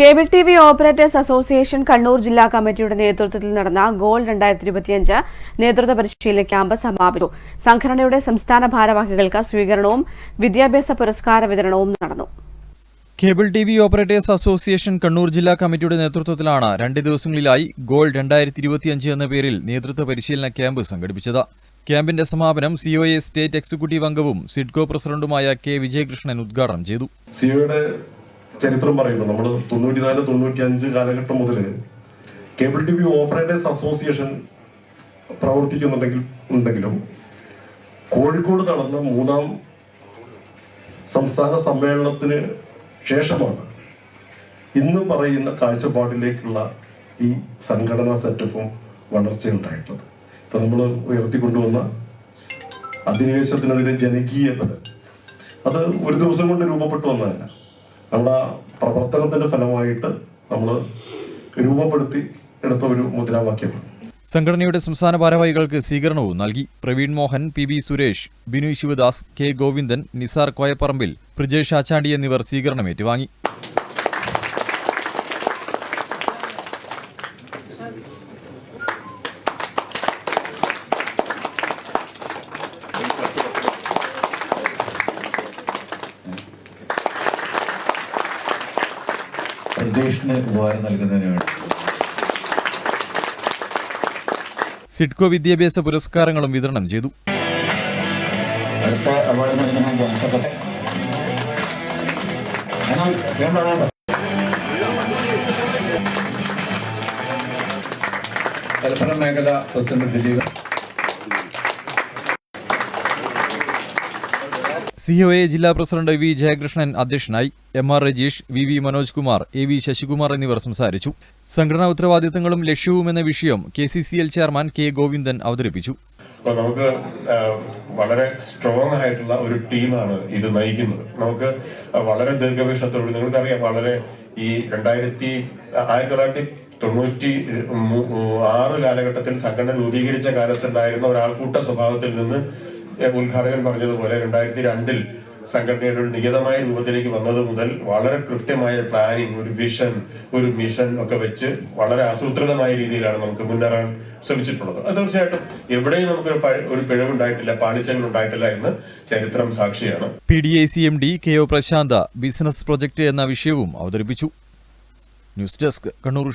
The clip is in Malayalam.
Cable T V operators association Kannur ജില്ലാ കമ്മിറ്റിയുടെ നേതൃത്വത്തിൽ നടന്ന ഗോൾ രണ്ടായിരത്തി ഇരുപത്തിയഞ്ച് നേതൃത്വ പരിശീലന ക്യാമ്പ് സമാപിച്ചു. സംഘടനയുടെ സംസ്ഥാന ഭാരവാഹികൾക്ക് സ്വീകരണവും വിദ്യാഭ്യാസ പുരസ്കാര വിതരണവും നടന്നു. Cable T V operators association Kannur ജില്ലാ കമ്മിറ്റിയുടെ നേതൃത്വത്തിലാണ് രണ്ട് ദിവസങ്ങളിലായി ഗോൾ രണ്ടായിരത്തി ഇരുപത്തിയഞ്ച് എന്ന പേരിൽ നേതൃത്വ പരിശീലന ക്യാമ്പ് സംഘടിപ്പിച്ചത്. ക്യാമ്പിന്റെ സമാപനം സിഒഎ സ്റ്റേറ്റ് എക്സിക്യൂട്ടീവ് അംഗവും സിഡ്കോ പ്രസിഡന്റുമായ കെ വിജയകൃഷ്ണൻ ഉദ്ഘാടനം ചെയ്തു. സിയോയുടെ ചരിത്രം പറയുന്നു നമ്മൾ തൊണ്ണൂറ്റിനാല് തൊണ്ണൂറ്റി അഞ്ച് കാലഘട്ടം മുതൽ cable T V operators association പ്രവർത്തിക്കുന്നുണ്ടെങ്കിൽ ഉണ്ടെങ്കിലും കോഴിക്കോട് നടന്ന മൂന്നാം സംസ്ഥാന സമ്മേളനത്തിന് ശേഷമാണ് ഇന്ന് പറയുന്ന കാഴ്ചപ്പാടിലേക്കുള്ള ഈ സംഘടനാ സെറ്റപ്പും വളർച്ചയുണ്ടായിട്ടുള്ളത്. ഇപ്പൊ നമ്മൾ ഉയർത്തിക്കൊണ്ടുവന്ന അധിനിവേശത്തിനെതിരെ ജനകീയത അത് ഒരു ദിവസം കൊണ്ട് രൂപപ്പെട്ടു വന്നതല്ല. നമ്മുടെ പ്രവർത്തനത്തിന്റെ ഫലമായിട്ട് നമ്മൾ രൂപപ്പെടുത്തി എടുത്ത ഒരു മുദ്രാവാക്യമാണ് സംഘടനയുടെ സംസ്ഥാന ഭാരവാഹികൾക്ക് സ്വീകരണവും നൽകി. Praveen Mohan P B Suresh Binu Sivadas K Govindan Nisar Koyapparambil Prajesh Achandi എന്നിവർ സ്വീകരണം ഏറ്റുവാങ്ങി പ്രദേശിന് ഉപകാരം നൽകുന്നതിന് വേണ്ടി. സിഡ്കോ വിദ്യാഭ്യാസ പുരസ്കാരങ്ങളും വിതരണം ചെയ്തു. അടുത്ത അവാർഡ് നൽകുന്ന ബന്ധപ്പെട്ട ഞങ്ങൾ വേണ്ടതാണ് മലപ്പുറം മേഖല പ്രസിഡന്റ് ദിലീപ്. സിഒഎ ജില്ലാ പ്രസിഡന്റ് വി ജയകൃഷ്ണൻ അധ്യക്ഷനായി M R Rajeesh V V Manoj Kumar A V Sasikumar എന്നിവർ സംസാരിച്ചു. സംഘടനാ ഉത്തരവാദിത്തങ്ങളും ലക്ഷ്യവും എന്ന വിഷയം K C C L chairman K Govindan അവതരിപ്പിച്ചു. അപ്പൊ നമുക്ക് വളരെ സ്ട്രോങ് ആയിട്ടുള്ള ഒരു ടീമാണ് ഇത് നയിക്കുന്നത്. നമുക്ക് വളരെ ദീർഘവീക്ഷണത്തോട് നിങ്ങൾക്കറിയാം വളരെ ഈ രണ്ടായിരത്തി ആയിരത്തി തൊള്ളായിരത്തി തൊണ്ണൂറ്റി ആറ് കാലഘട്ടത്തിൽ സംഘടന രൂപീകരിച്ച കാലത്തുണ്ടായിരുന്ന ഒരാൾക്കൂട്ട സ്വഭാവത്തിൽ നിന്ന് ഉദ്ഘാടകൻ പറഞ്ഞതുപോലെ രണ്ടായിരത്തി രണ്ടിൽ സംഘടനയുടെ ഒരു നിയതമായ രൂപത്തിലേക്ക് വന്നത് മുതൽ വളരെ കൃത്യമായ പ്ലാനിങ് ഒരു വിഷൻ ഒരു മിഷൻ ഒക്കെ വെച്ച് വളരെ ആസൂത്രിതമായ രീതിയിലാണ് നമുക്ക് മുന്നേറാൻ ശ്രമിച്ചിട്ടുള്ളത്. അത് തീർച്ചയായിട്ടും എവിടെയും നമുക്ക് ഒരു പിഴവുണ്ടായിട്ടില്ല പാളിച്ചകൾ ഉണ്ടായിട്ടില്ല എന്ന് ചരിത്രം സാക്ഷിയാണ്. P D I C M D K O Prashantha business project എന്ന വിഷയവും അവതരിപ്പിച്ചു. News desk Kannur